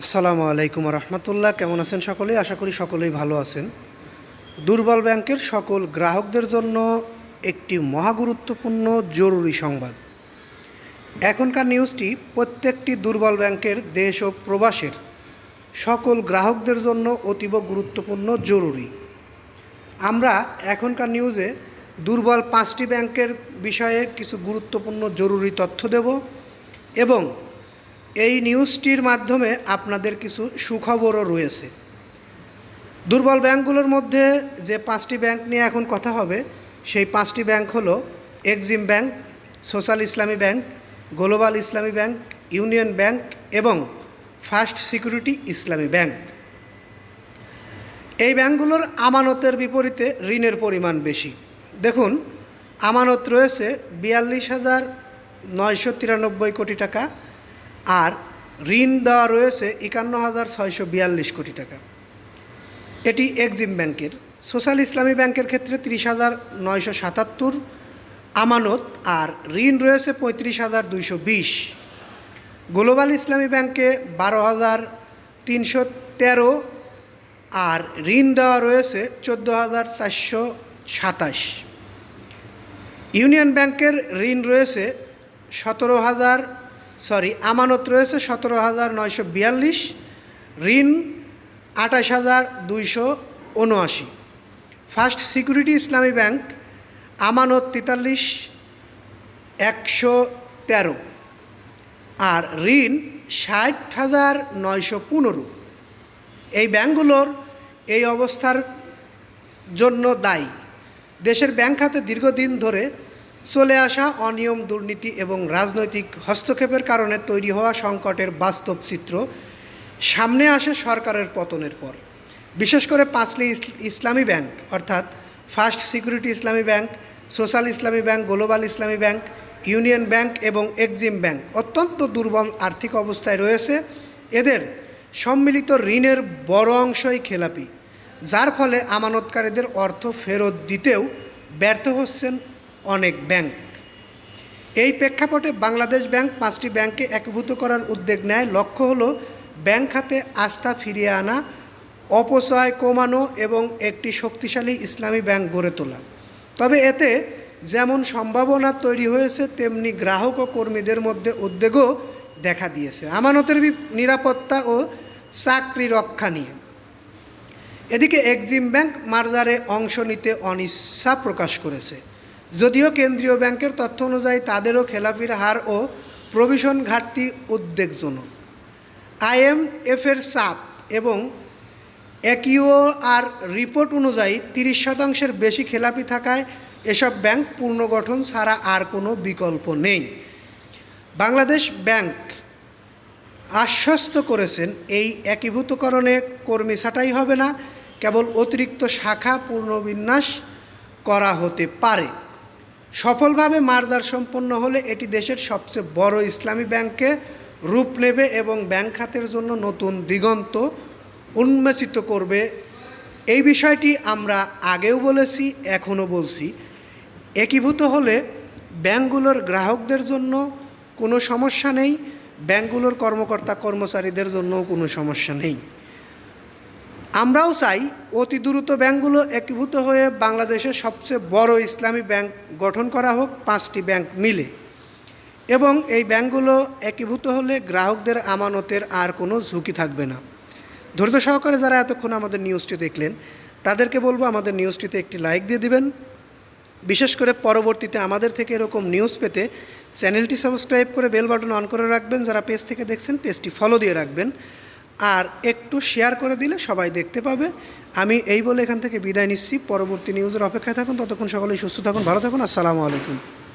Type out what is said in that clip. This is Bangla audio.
আসসালামু আলাইকুম রহমতুল্লাহ। কেমন আছেন সকলেই আশা করি সকলেই ভালো আছেন। দুর্বল ব্যাংকের সকল গ্রাহকদের জন্য একটি মহাগুরুত্বপূর্ণ জরুরি সংবাদ। এখনকার নিউজটি প্রত্যেকটি দুর্বল ব্যাংকের দেশ ও প্রবাসের সকল গ্রাহকদের জন্য অতীব গুরুত্বপূর্ণ জরুরি। আমরা এখনকার নিউজে দুর্বল পাঁচটি ব্যাংকের বিষয়ে কিছু গুরুত্বপূর্ণ জরুরি তথ্য দেব এবং এই নিউজটির মাধ্যমে আপনাদের কিছু সুখবরও রয়েছে। দুর্বল ব্যাংকগুলোর মধ্যে যে পাঁচটি ব্যাংক নিয়ে এখন কথা হবে, সেই পাঁচটি ব্যাংক হলো Exim bank, social Islami bank, global Islami bank, union bank এবং ফার্স্ট সিকিউরিটি ইসলামী ব্যাংক। এই ব্যাংকগুলোর আমানতের বিপরীতে ঋণের পরিমাণ বেশি। দেখুন, আমানত রয়েছে বিয়াল্লিশ হাজার নয়শো তিরানব্বই কোটি টাকা আর ঋণ দেওয়া রয়েছে একান্ন হাজার ছয়শো বিয়াল্লিশ কোটি টাকা। এটি এক্সিম ব্যাংকের। সোশ্যাল ইসলামী ব্যাংকের ক্ষেত্রে তিরিশ হাজার নয়শো সাতাত্তর আমানত আর ঋণ রয়েছে পঁয়ত্রিশ হাজার দুইশো বিশ। গ্লোবাল ইসলামী ব্যাংকে বারো হাজার তিনশো তেরো আর ঋণ দেওয়া রয়েছে চোদ্দ হাজার চারশো সাতাশ। ইউনিয়ন ব্যাংকের ঋণ রয়েছে সতেরো হাজার সরি, আমানত রয়েছে সতেরো হাজার নয়শো বিয়াল্লিশ, ঋণ আঠাশ হাজার দুইশো উনআশি। ফার্স্ট সিকিউরিটি ইসলামী ব্যাংক, আমানত তেতাল্লিশ, একশো তেরো। আর ঋণ ষাট হাজার নয়শো পনেরো। এই ব্যাংকগুলোর এই অবস্থার জন্য দায়ী। দেশের ব্যাংক খাতে দীর্ঘদিন ধরে চলে আসা অনিয়ম, দুর্নীতি এবং রাজনৈতিক হস্তক্ষেপের কারণে তৈরি হওয়া সংকটের বাস্তব চিত্র সামনে আসে সরকারের পতনের পর। বিশেষ করে পাঁচলি ইসলামী ব্যাংক, অর্থাৎ first security Islami bank, social Islami bank, global Islami bank, union bank এবং এক্সিম ব্যাংক অত্যন্ত দুর্বল আর্থিক অবস্থায় রয়েছে। এদের সম্মিলিত ঋণের বড় অংশই খেলাপি, যার ফলে আমানতকারীদের অর্থ ফেরত দিতেও ব্যর্থ হচ্ছেন অনেক ব্যাংক। এই প্রেক্ষাপটে বাংলাদেশ ব্যাংক পাঁচটি ব্যাংককে একীভূত করার উদ্যোগ নেয়। লক্ষ্য হলো, ব্যাংক খাতে আস্থা ফিরিয়ে আনা, অপচয় কমানো এবং একটি শক্তিশালী ইসলামী ব্যাংক গড়ে তোলা। তবে এতে যেমন সম্ভাবনা তৈরি হয়েছে, তেমনি গ্রাহক ও কর্মীদের মধ্যে উদ্বেগও দেখা দিয়েছে। আমানতের নিরাপত্তা ও চাকরি রক্ষা নিয়ে। এদিকে এক্সিম ব্যাংক মার্জারে অংশ নিতে অনিচ্ছা প্রকাশ করেছে। যদিও কেন্দ্রীয় ব্যাংকের তথ্য অনুযায়ী তাদেরও খেলাপির হার ও প্রভিশন ঘাটতি উদ্বেগজনক। আইএমএফের চাপ এবং একিও আর রিপোর্ট অনুযায়ী তিরিশ শতাংশের বেশি খেলাপি থাকায় এসব ব্যাংক পুনর্গঠন ছাড়া আর কোনো বিকল্প নেই। বাংলাদেশ ব্যাংক আশ্বস্ত করেছেন, এই একীভূতকরণে কর্মী ছাঁটাই হবে না, কেবল অতিরিক্ত শাখা পুনর্বিন্যাস করা হতে পারে। সফলভাবে মারদার সম্পন্ন হলে এটি দেশের সবচেয়ে বড় ইসলামী ব্যাংকে রূপ নেবে এবং ব্যাংক খাতের জন্য নতুন দিগন্ত উন্মোচিত করবে। এই বিষয়টি আমরা আগেও বলেছি, এখনও বলছি। একীভূত হলে ব্যাংকগুলোর গ্রাহকদের জন্য কোনো সমস্যা নেই, ব্যাংকগুলোর কর্মকর্তা কর্মচারীদের জন্যও কোনো সমস্যা নেই। আমরাও চাই অতি দ্রুত ব্যাংকগুলো একীভূত হয়ে বাংলাদেশের সবচেয়ে বড় ইসলামী ব্যাংক গঠন করা হোক পাঁচটি ব্যাংক মিলে। এবং এই ব্যাংকগুলো একীভূত হলে গ্রাহকদের আমানতের আর কোনো ঝুঁকি থাকবে না। ধৈর্য সহকারে যারা এতক্ষণ আমাদের নিউজটি দেখলেন, তাদেরকে বলব আমাদের নিউজটিতে একটি লাইক দিয়ে দিবেন। বিশেষ করে পরবর্তীতে আমাদের থেকে এরকম নিউজ পেতে চ্যানেলটি সাবস্ক্রাইব করে বেল বাটন অন করে রাখবেন। যারা পেজ থেকে দেখছেন, পেজটি ফলো দিয়ে রাখবেন। আর একটু শেয়ার করে দিলে সবাই দেখতে পাবে। আমি এই বলে এখান থেকে বিদায় নিচ্ছি। পরবর্তী নিউজের অপেক্ষায় থাকুন। ততক্ষণ সকলেই সুস্থ থাকুন, ভালো থাকুন। আসসালামু আলাইকুম।